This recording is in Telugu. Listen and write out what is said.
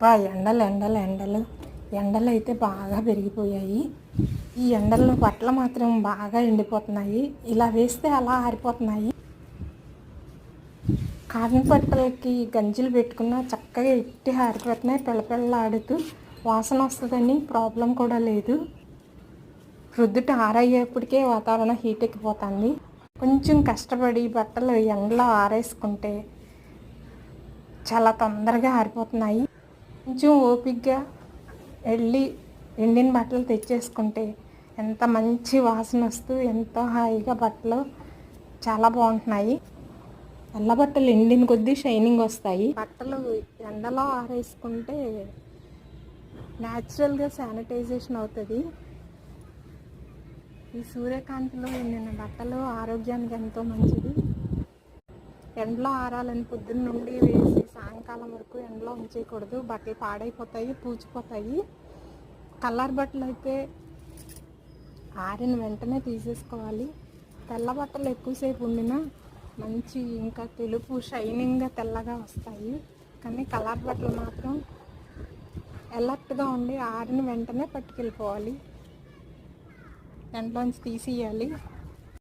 బా ఎండలు ఎండలు ఎండలు. ఎండలు అయితే బాగా పెరిగిపోయాయి. ఈ ఎండల్లో బట్టలు మాత్రం బాగా ఎండిపోతున్నాయి. ఇలా వేస్తే అలా ఆరిపోతున్నాయి. కాటన్ బట్టలకి గంజులు పెట్టుకున్న చక్కగా ఎట్టి ఆరిపోతున్నాయి. పిల్లపిల్లలాడుతూ వాసన వస్తుందని ప్రాబ్లం కూడా లేదు. రుద్దుట ఆరయ్యేప్పటికే వాతావరణం హీట్ ఎక్కిపోతుంది. కొంచెం కష్టపడి బట్టలు ఎండలో ఆరేసుకుంటే చాలా తొందరగా ఆరిపోతున్నాయి. కొంచెం ఓపిగ్గా వెళ్ళి ఎండిన బట్టలు తెచ్చేసుకుంటే ఎంత మంచి వాసన వస్తూ ఎంతో హాయిగా బట్టలు చాలా బాగుంటున్నాయి. తెల్ల బట్టలు ఎండిన కొద్దీ షైనింగ్ వస్తాయి. బట్టలు ఎండలో ఆరేసుకుంటే న్యాచురల్గా శానిటైజేషన్ అవుతుంది. ఈ సూర్యకాంతిలో ఎండిన బట్టలు ఆరోగ్యానికి ఎంతో మంచిది. ఎండలో ఆరాలని పొద్దున్న నుండి వేసి సాయంకాలం వరకు ఎండలో ఉంచేయకూడదు. బట్టలు పాడైపోతాయి పూచిపోతాయి. కలర్ బట్టలు అయితే ఆరిన వెంటనే తీసేసుకోవాలి. తెల్ల బట్టలు ఎక్కువసేపు ఉండినా మంచి ఇంకా తెలుపు షైనింగ్గా తెల్లగా వస్తాయి. కానీ కలర్ బట్టలు మాత్రం ఎలర్ట్గా ఉండి ఆరిన వెంటనే పట్టుకెళ్ళిపోవాలి. ఎండలోంచి తీసేయాలి.